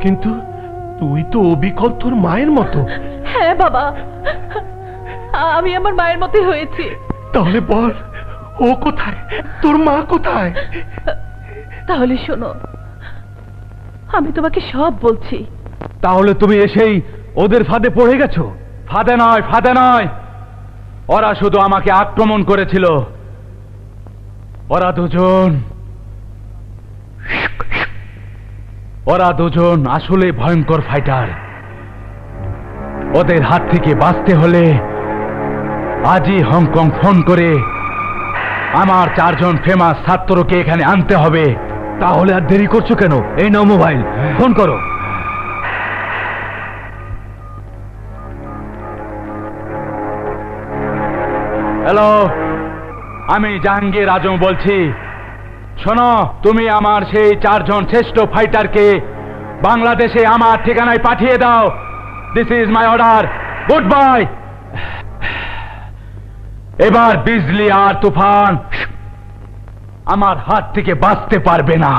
কিন্তু তুই তো অবিকল তোর মায়ের মতো। হ্যাঁ বাবা। আমি আমার মায়ের মতোই হয়েছি। তাহলে বল ও কোথায়? তোর মা কোথায়? তাহলে শোনো আমি তোমাকে সব বলছি। তাহলে তুমি এসেই ওদের ফাঁদে পড়ে গেছো? ফাঁদে নয় ফাঁদে নয়। ওরা শুধু আমাকে আক্রমণ করেছিল। ওরা দুজন ওরা দুজন আসলে ভয়ঙ্কর ফাইটার ওদের হাত থেকে বাঁচতে হলে আজই হংকং ফোন করে আমার চারজন ফেমাস ছাত্রকে এখানে আনতে হবে। তাহলে আর দেরি করছ কেন? এই নাও মোবাইল ফোন করো। হ্যালো আমি জাহাঙ্গীর আজম বলছি। শোনো, তুমি আমার সেই চারজন শ্রেষ্ঠ ফাইটারকে বাংলাদেশে আমার ঠিকানায় পাঠিয়ে দাও। This is my order good bye এবার বিজলি আর তুফান আমার হাত থেকে বাঁচতে পারবে না।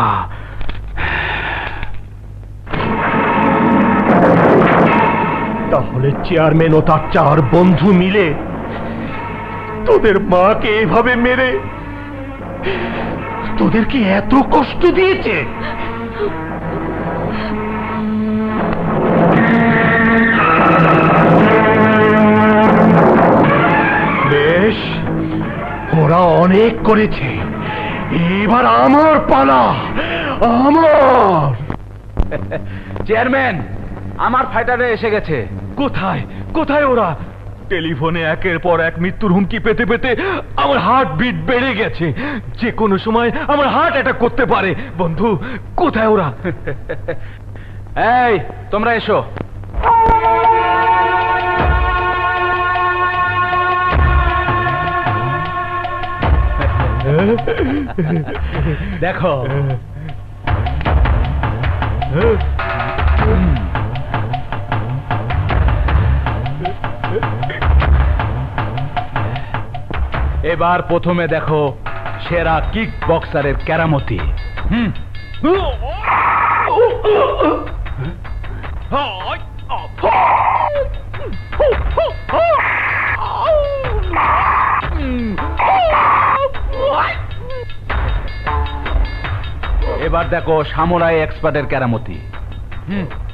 তাহলে চেয়ারম্যান ও তার চার বন্ধু মিলে তোদের মাকে এভাবে মেরে তোদেরকে এত কষ্ট দিয়েছে? বেশ ওরা অনেক করেছে। এবার আমার পালা আমার। চেয়ারম্যান আমার ফাইটারে এসে গেছে। কোথায়? কোথায় ওরা? টেলিফোনে একের পর এক মৃত্যুর হুমকি পেতে পেতে আমার হার্ট বিট বেড়ে গেছে। যে কোনো সময় আমার হার্ট অ্যাটাক করতে পারে। বন্ধু কোথায় ওরা? এই তোমরা এসো। দেখো। এবার প্রথমে দেখো সেরা কিক বক্সারের কেরামতি। হুম। এবার দেখো সামুরাই এক্সপার্টের কেরামতি। হুম।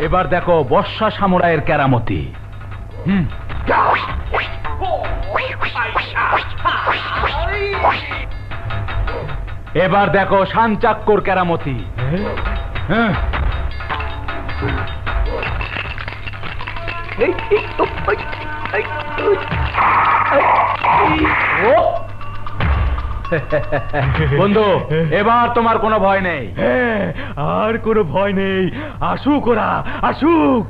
এবার দেখো বর্ষা সামুরাইয়ের কেরামতি হুম এবার দেখো সানচাক্কর কেরামতি হ্যাঁ বন্ধু এবার তোমার কোনো ভয় নেই। হ্যাঁ আর কোনো ভয় নেই। আসুক ওরা আসুক।